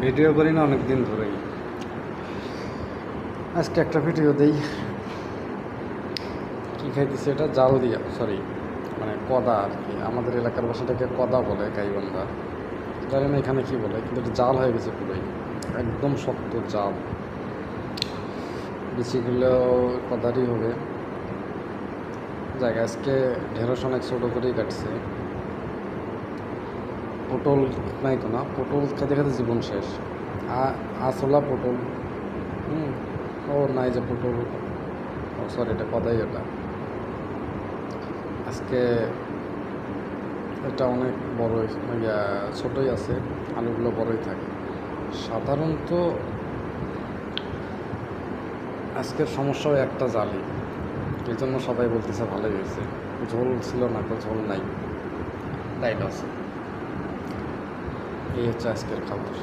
Video করি না অনেক দিন ধরেই। আজকে একটা ভিডিও দেই। কী খাইতেছে এটা? জাল দিয়া সরি মানে কদা আর কি। আমাদের এলাকার ভাষাটাকে কদা বলে গাইবান্ধা। জানি না এখানে কী বলে? কিন্তু এটা জাল হয়ে গেছে পুরোই। একদম শক্ত জাল। বিচিগুলো কদারই হবে। জায়গা আজকে ঢেঁড়স অনেক ছোটো করেই কাটছে। পটল নাই তো না? পটল খেতে খেতে জীবন শেষ। আসলা পটল। হুম ও নাই যে পটল। ও সরি এটা কথাই এটা। আজকে এটা অনেক বড়ই ইয়া ছোটোই আছে, আলুগুলো বড়ই থাকে। সাধারণত আজকের সমস্যাও একটা জালি। এই জন্য সবাই বলতেছে ভালোই হয়েছে। ঝোল ছিল না, তো ঝোল নাই। তাই আছে yelcha askar калдыр